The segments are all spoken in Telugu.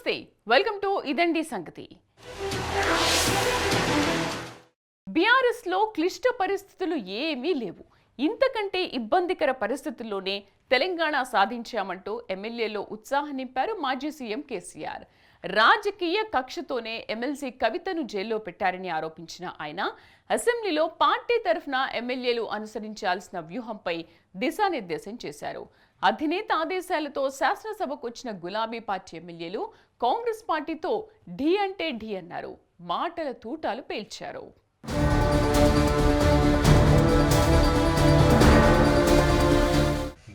నమస్తే. వెల్కమ్ టు ఇదండి సంగతి. బీఆర్ఎస్లో క్లిష్ట పరిస్థితులు ఏమీ లేవు. ఇంతకంటే ఇబ్బందికర పరిస్థితుల్లోనే తెలంగాణ సాధించామంటూ ఎమ్మెల్యేలో ఉత్సాహం నింపారు మాజీ సీఎం కేసీఆర్. రాజకీయ కక్షతోనే ఎమ్మెల్సీ కవితను జైల్లో పెట్టారని ఆరోపించిన ఆయన అసెంబ్లీలో పార్టీ తరఫున ఎమ్మెల్యేలు అనుసరించాల్సిన వ్యూహంపై దిశానిర్దేశం చేశారు. అధినేత ఆదేశాలతో శాసనసభకు వచ్చిన గులాబీ పార్టీ ఎమ్మెల్యేలు కాంగ్రెస్ పార్టీతో ఢీ అంటే ఢీ అన్నారు. మాటల తూటాలు పేల్చారు.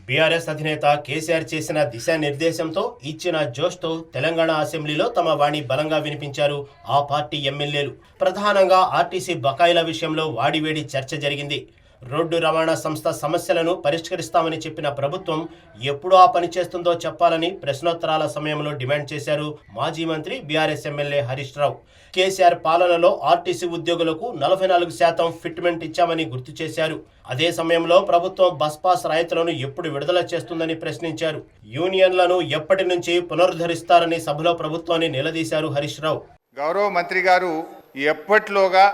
బీఆర్ఎస్ అధినేత కేసీఆర్ చేసిన దిశానిర్దేశంతో ఇచ్చిన జోష్తో తెలంగాణ అసెంబ్లీలో తమ వాణి బలంగా వినిపించారు ఆ పార్టీ ఎమ్మెల్యేలు. ప్రధానంగా ఆర్టీసీ బకాయిల విషయంలో వాడివేడి చర్చ జరిగింది. రోడ్డు రవాణా సంస్థ సమస్యలను పరిష్కరిస్తామని చెప్పిన ప్రభుత్వం ఎప్పుడు ఆ పని చేస్తుందో చెప్పాలని ప్రశ్నోత్తరాల సమయంలో డిమాండ్ చేశారు మాజీ మంత్రి బీఆర్ఎస్ ఎమ్మెల్యే హరీష్ రావు. కేసీఆర్ పాలనలో ఆర్టీసీ ఉద్యోగులకు నలభై నాలుగు శాతం ఫిట్మెంట్ ఇచ్చామని గుర్తు చేశారు. అదే సమయంలో ప్రభుత్వం బస్ పాస్ రాయితీలను ఎప్పుడు విడుదల చేస్తుందని ప్రశ్నించారు. యూనియన్లను ఎప్పటి నుంచి పునరుద్ధరిస్తారని సభలో ప్రభుత్వాన్ని నిలదీశారు హరీష్ రావు. గౌరవ మంత్రి గారు ఎప్పట్లోగా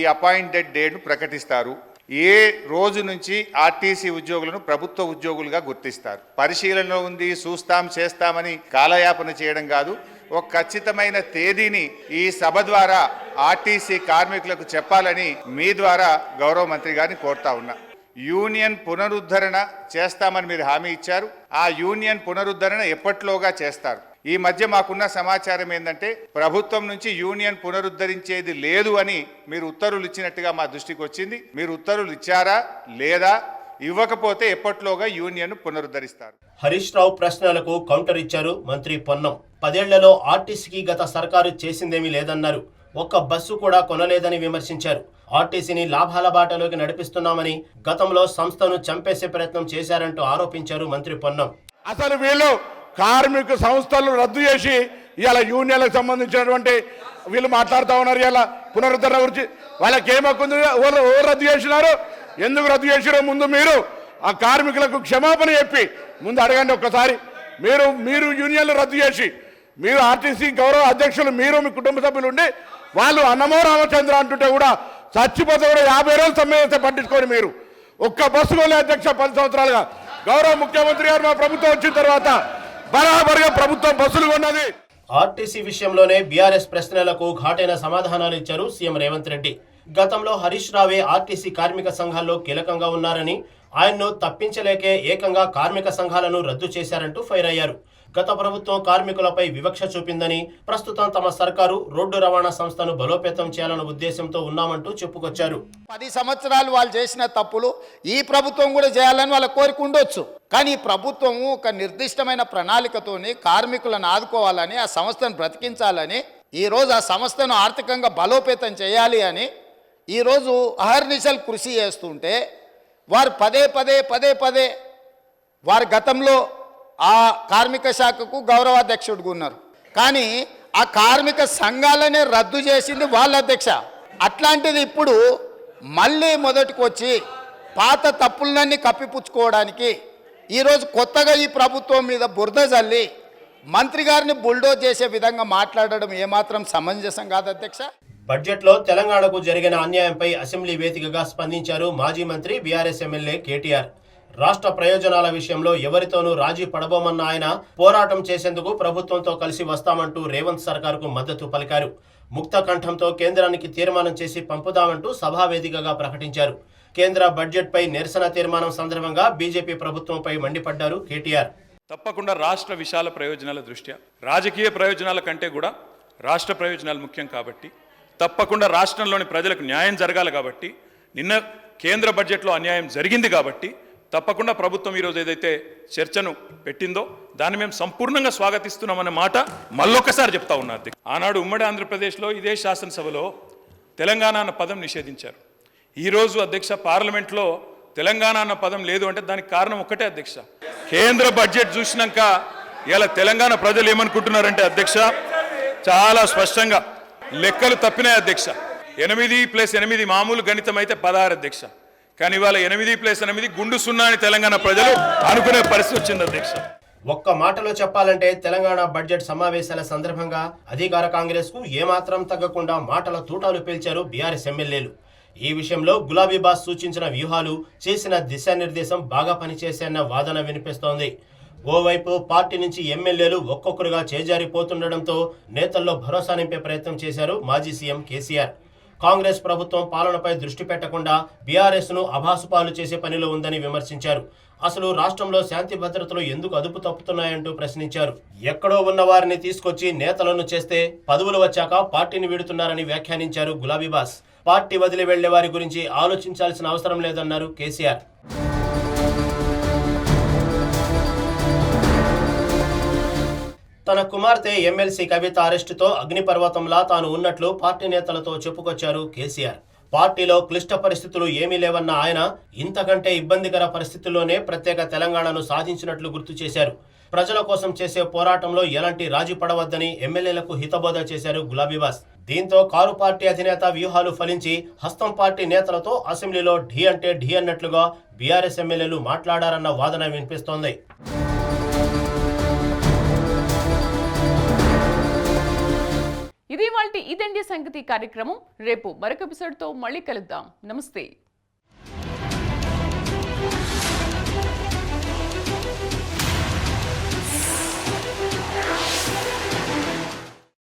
ఈ అపాయింటెడ్ డేట్ను ప్రకటిస్తారు? ఏ రోజు నుంచి ఆర్టీసీ ఉద్యోగులను ప్రభుత్వ ఉద్యోగులుగా గుర్తిస్తారు. పరిశీలనలో ఉంది చూస్తాం చేస్తామని కాలయాపన చేయడం కాదు. ఒక ఖచ్చితమైన తేదీని ఈ సభ ద్వారా ఆర్టీసీ కార్మికులకు చెప్పాలని మీ ద్వారా గౌరవ మంత్రి గారిని కోరుతా ఉన్నా. యూనియన్ పునరుద్ధరణ చేస్తామని మీరు హామీ ఇచ్చారు. ఆ యూనియన్ పునరుద్ధరణ ఎప్పట్లోగా చేస్తారు? ఈ మధ్య మాకున్న సమాచారం ఏంటంటే ప్రభుత్వం నుంచి యూనియన్ పునరుద్ధరించేది లేదు అని మీరు ఉత్తర్వులు ఇచ్చినట్టుగా మా దృష్టికి వచ్చింది. మీరు ఉత్తర్వులు ఇచ్చారా? లేదా? ఇవ్వకపోతే ఎప్పట్లోగా యూనియన్ పునరుద్ధరిస్తారు? హరీష్ రావు ప్రశ్నలకు కౌంటర్ ఇచ్చారు మంత్రి పొన్నం. పదేళ్ళలో ఆర్టీసీకి గత సర్కారు చేసిందేమీ లేదన్నారు. ఒక్క బస్సు కూడా కొనలేదని విమర్శించారు. ఆర్టీసీని లాభాల బాటలోకి నడిపిస్తున్నామని గతంలో సంస్థను చంపేసే ప్రయత్నం చేశారంటూ ఆరోపించారు మంత్రి పొన్నం. అసలు వీళ్ళు కార్మిక సంస్థలు రద్దు చేసి ఇవాళ యూనియన్లకు సంబంధించినటువంటి వీళ్ళు మాట్లాడుతూ ఉన్నారు ఇలా పునరుద్ధరణ గురించి. వాళ్ళకి ఏం హక్కు ఎవరు రద్దు చేసినారు? ఎందుకు రద్దు చేసిరో ముందు మీరు ఆ కార్మికులకు క్షమాపణ చెప్పి ముందు అడగండి ఒక్కసారి. మీరు మీరు యూనియన్లు రద్దు చేసి మీరు ఆర్టీసీ గౌరవ అధ్యక్షులు మీరు మీ కుటుంబ సభ్యులు ఉండి వాళ్ళు అన్నమో రామచంద్ర అంటుంటే కూడా చచ్చిపోతే కూడా యాభై రోజులు సమ్మె పట్టించుకోండి మీరు. ఒక్క బస్సు అధ్యక్ష పది సంవత్సరాలుగా. గౌరవ ముఖ్యమంత్రి గారు మా ప్రభుత్వం వచ్చిన తర్వాత బరాబరిగా ప్రభుత్వం బస్సులు కొన్నది. ఆర్టీసీ విషయంలోనే బీఆర్ఎస్ ప్రశ్నలకు ఘాటైన సమాధానాలు ఇచ్చారు సీఎం రేవంత్ రెడ్డి. గతంలో హరీష్ రావే ఆర్టీసీ కార్మిక సంఘాల్లో కీలకంగా ఉన్నారని ఆయన్ను తప్పించలేకే ఏకంగా కార్మిక సంఘాలను రద్దు చేశారంటూ ఫైర్ అయ్యారు. గత ప్రభుత్వం కార్మికులపై వివక్ష చూపిందని ప్రస్తుతం తమ సర్కారు రోడ్డు రవాణా సంస్థను బలోపేతం చేయాలన్న ఉద్దేశంతో ఉన్నామంటూ చెప్పుకొచ్చారు. పది సంవత్సరాలు వాళ్ళు చేసిన తప్పులు ఈ ప్రభుత్వం కూడా చేయాలని వాళ్ళ కోరిక ఉండొచ్చు. కానీ ప్రభుత్వం ఒక నిర్దిష్టమైన ప్రణాళికతోని కార్మికులను ఆదుకోవాలని ఆ సంస్థను బ్రతికించాలని ఈరోజు ఆ సంస్థను ఆర్థికంగా బలోపేతం చేయాలి అని ఈరోజు అహర్నిశలు కృషి చేస్తుంటే వారు పదే పదే పదే పదే వారి గతంలో ఆ కార్మిక శాఖకు గౌరవాధ్యక్షుడిగా ఉన్నారు. కానీ ఆ కార్మిక సంఘాలనే రద్దు చేసింది వాళ్ళ అధ్యక్ష. అట్లాంటిది ఇప్పుడు మళ్ళీ మొదటికి వచ్చి పాత తప్పులన్నీ కప్పిపుచ్చుకోవడానికి ఈరోజు కొత్తగా ఈ ప్రభుత్వం మీద బురద జల్లి మంత్రి గారిని బుల్డోజ్ చేసే విధంగా మాట్లాడడం ఏమాత్రం సమంజసం కాదు అధ్యక్ష. బడ్జెట్లో తెలంగాణకు జరిగిన అన్యాయంపై అసెంబ్లీ వేదికగా స్పందించారు మాజీ మంత్రి బీఆర్ఎస్ ఎమ్మెల్యే కేటీఆర్. రాష్ట్ర ప్రయోజనాల విషయంలో ఎవరితోనూ రాజీ పడబోమన్న ఆయన పోరాటం చేసేందుకు ప్రభుత్వంతో కలిసి వస్తామంటూ రేవంత్ సర్కార్కు మద్దతు పలికారు. ముక్త కంఠంతో కేంద్రానికి తీర్మానం చేసి పంపుదామంటూ సభా వేదికగా ప్రకటించారు. కేంద్ర బడ్జెట్పై నిరసన తీర్మానం సందర్భంగా బీజేపీ ప్రభుత్వంపై మండిపడ్డారు కేటీఆర్. తప్పకుండా రాష్ట్ర విశాల ప్రయోజనాల దృష్ట్యా రాజకీయ ప్రయోజనాల కంటే కూడా రాష్ట్ర ప్రయోజనాలు ముఖ్యం కాబట్టి తప్పకుండా రాష్ట్రంలోని ప్రజలకు న్యాయం జరగాలి కాబట్టి నిన్న కేంద్ర బడ్జెట్లో అన్యాయం జరిగింది కాబట్టి తప్పకుండా ప్రభుత్వం ఈరోజు ఏదైతే చర్చను పెట్టిందో దాన్ని మేము సంపూర్ణంగా స్వాగతిస్తున్నామన్న మాట మళ్ళొకసారి చెప్తా ఉన్నా ఆనాడు ఉమ్మడి ఆంధ్రప్రదేశ్లో ఇదే శాసనసభలో తెలంగాణ అన్న పదం నిషేధించారు. ఈరోజు అధ్యక్ష పార్లమెంట్లో తెలంగాణ అన్న పదం లేదు అంటే దానికి కారణం ఒక్కటే అధ్యక్ష. కేంద్ర బడ్జెట్ చూసినాక ఇలా తెలంగాణ ప్రజలు ఏమనుకుంటున్నారంటే అధ్యక్ష చాలా స్పష్టంగా లెక్కలు తప్పినాయి అధ్యక్ష. ఎనిమిది ప్లస్ ఎనిమిది మామూలు గణితం అయితే పదహారు అధ్యక్ష. కానీ ఇవాళ ఎనిమిది ప్లస్ ఎనిమిది గుండు సున్నా అని తెలంగాణ ప్రజలు అనుకునే పరిస్థితి వచ్చింది అధ్యక్ష. ఒక్క మాటలో చెప్పాలంటే తెలంగాణ బడ్జెట్ సమావేశాల సందర్భంగా అధికార కాంగ్రెస్కు ఏమాత్రం తగ్గకుండా మాటల తూటాలు పేల్చారు బీఆర్ఎస్ ఎమ్మెల్యేలు. ఈ విషయంలో గులాబీ బాస్ సూచించిన వ్యూహాలు చేసిన దిశానిర్దేశం బాగా పనిచేశాయన్న వాదన వినిపిస్తోంది. ఓవైపు పార్టీ నుంచి ఎమ్మెల్యేలు ఒక్కొక్కరుగా చేజారిపోతుండటంతో నేతల్లో భరోసా నింపే ప్రయత్నం చేశారు మాజీ సీఎం కేసీఆర్. కాంగ్రెస్ ప్రభుత్వం పాలనపై దృష్టి పెట్టకుండా బీఆర్ఎస్ను అభాసుపాలు చేసే పనిలో ఉందని విమర్శించారు. అసలు రాష్ట్రంలో శాంతి భద్రతలు ఎందుకు అదుపు తప్పుతున్నాయంటూ ప్రశ్నించారు. ఎక్కడో ఉన్న వారిని తీసుకొచ్చి నేతలను చేస్తే పదవులు వచ్చాక పార్టీని వీడుతున్నారని వ్యాఖ్యానించారు గులాబీబాస్ పార్టీ వదిలి వెళ్ళే వారి గురించి ఆలోచించాల్సిన అవసరం లేదన్నారు కేసీఆర్. తన కుమార్తె ఎమ్మెల్సీ కవిత అరెస్టుతో అగ్నిపర్వతంలా తాను ఉన్నట్లు పార్టీ నేతలతో చెప్పుకొచ్చారు కేసీఆర్. పార్టీలో క్లిష్ట పరిస్థితులు ఏమీ లేవన్న ఆయన ఇంతకంటే ఇబ్బందికర పరిస్థితుల్లోనే ప్రత్యేక తెలంగాణను సాధించినట్లు గుర్తు చేశారు. ప్రజల కోసం చేసే పోరాటంలో ఎలాంటి రాజీ పడవద్దని ఎమ్మెల్యేలకు హితబోధ చేశారు గులాబీబాస్ దీంతో కారు పార్టీ అధినేత వ్యూహాలు ఫలించి హస్తం పార్టీ నేతలతో అసెంబ్లీలో ఢీ అంటే ఢీ అన్నట్లుగా బీఆర్ఎస్ ఎమ్మెల్యేలు మాట్లాడారన్న వాదన వినిపిస్తోంది. ఇది వాళ్ళ ఇదండి సంగతి కార్యక్రమం. రేపు మరొక ఎపిసోడ్తో మళ్ళీ కలుద్దాం. నమస్తే.